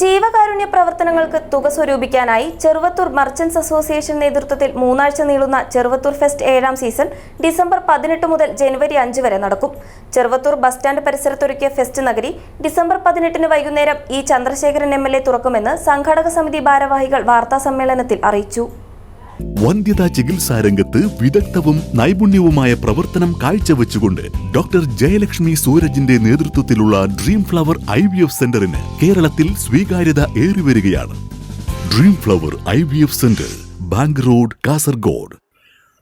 ജീവകാരുണ്യ പ്രവർത്തനങ്ങൾക്ക് തുക സ്വരൂപിക്കാനായി ചെറുവത്തൂർ മർച്ചന്റ്സ് അസോസിയേഷൻ നേതൃത്വത്തിൽ മൂന്നാഴ്ച നീളുന്ന ചെറുവത്തൂർ ഫെസ്റ്റ് ഏഴാം സീസൺ ഡിസംബർ പതിനെട്ട് മുതൽ ജനുവരി അഞ്ച് വരെ നടക്കും. ചെറുവത്തൂർ ബസ് സ്റ്റാൻഡ് പരിസരത്തൊരുക്കിയ ഫെസ്റ്റ് നഗരി ഡിസംബർ പതിനെട്ടിന് വൈകുന്നേരം ഇ ചന്ദ്രശേഖരൻ എം തുറക്കുമെന്ന് സംഘാടക സമിതി ഭാരവാഹികൾ വാർത്താസമ്മേളനത്തിൽ അറിയിച്ചു. വന്ധ്യതാ ചികിത്സാ രംഗത്ത് വിദഗ്ധവും നൈപുണ്യവുമായ പ്രവർത്തനം കാഴ്ചവെച്ചുകൊണ്ട് ഡോക്ടർ ജയലക്ഷ്മി സൂരജിന്റെ നേതൃത്വത്തിലുള്ള dream flower I V F സെന്ററിന് കേരളത്തിൽ സ്വീകാര്യത ഏറിവരികയാണ്. Dream flower I V F centre bank road Kasaragod.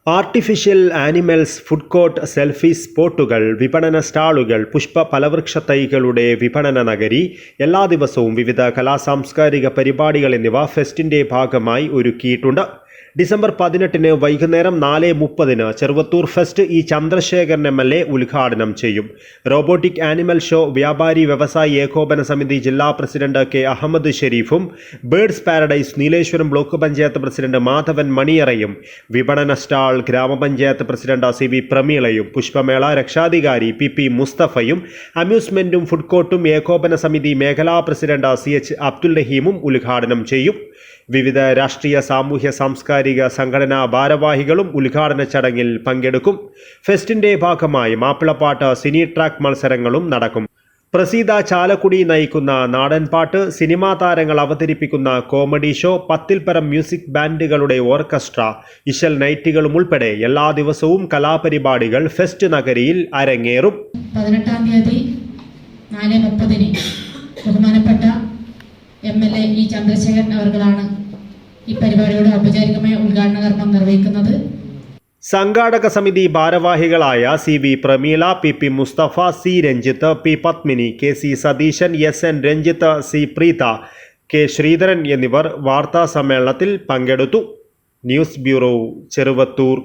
Artificial animals food court selfie സ്പോട്ടുകൾ വിപണന സ്റ്റാളുകൾ പുഷ്പ ഫലവൃക്ഷ തൈകളുടെ വിപണന നഗരി എല്ലാ ദിവസവും വിവിധ കലാ സാംസ്കാരിക പരിപാടികൾ എന്നിവ ഫെസ്റ്റിന്റെ ഭാഗമായി ഒരുക്കിയിട്ടുണ്ട്. ഡിസംബർ പതിനെട്ടിന് വൈകുന്നേരം നാല് മുപ്പതിന് Cheruvathur fest E Chandrasekharan M L A ഉദ്ഘാടനം ചെയ്യും. റോബോട്ടിക് ആനിമൽ ഷോ വ്യാപാരി വ്യവസായി ഏകോപന സമിതി ജില്ലാ president K Ahmed ഷെരീഫും birds paradise Nileshwaram block panchayat president Madhavan മണിയറയും വിപണന സ്റ്റാൾ ഗ്രാമപഞ്ചായത്ത് പ്രസിഡന്റ് സി വി പ്രമീളയും പുഷ്പമേള രക്ഷാധികാരി പി പി മുസ്തഫയും അമ്യൂസ്മെന്റും ഫുഡ് കോർട്ടും ഏകോപന സമിതി മേഖലാ പ്രസിഡന്റ് സി എച്ച് അബ്ദുൽ റഹീമും ഉദ്ഘാടനം ചെയ്യും. വിവിധ രാഷ്ട്രീയ സാമൂഹ്യ സാംസ്കാരിക സംഘടനാ ഭാരവാഹികളും ഉദ്ഘാടന ചടങ്ങിൽ പങ്കെടുക്കും. ഫെസ്റ്റിന്റെ ഭാഗമായി മാപ്പിളപ്പാട്ട് സിനി ട്രാക്ക് മത്സരങ്ങളും നടക്കും. പ്രസീത ചാലക്കുടി നയിക്കുന്ന നാടൻപാട്ട് സിനിമാ താരങ്ങൾ അവതരിപ്പിക്കുന്ന കോമഡി ഷോ പത്തിൽപ്പരം മ്യൂസിക് ബാൻഡുകളുടെ ഓർക്കസ്ട്ര ഇശൽ നൈറ്റുകളും ഉൾപ്പെടെ എല്ലാ ദിവസവും കലാപരിപാടികൾ ഫെസ്റ്റ് നഗരിയിൽ അരങ്ങേറും. പതിനെട്ടാം തീയതി നാല് മുപ്പതിന് ബഹുമാനപ്പെട്ട M L A E Chandrasekharan അവർകളാണ് ഈ പരിപാടിയുടെ ഔപചാരികമായ ഉദ്ഘാടന കർമ്മം നിർവഹിക്കുന്നത് സംഘാടക സമിതി ഭാരവാഹികളായ C V Prameela P P Musthafa C Ranjith P Padmini K C Satheesan S N Ranjith C Preetha K Sreedharan എന്നിവർ വാർത്താ സമ്മേളനത്തിൽ പങ്കെടുത്തു. News bureau Cheruvathur.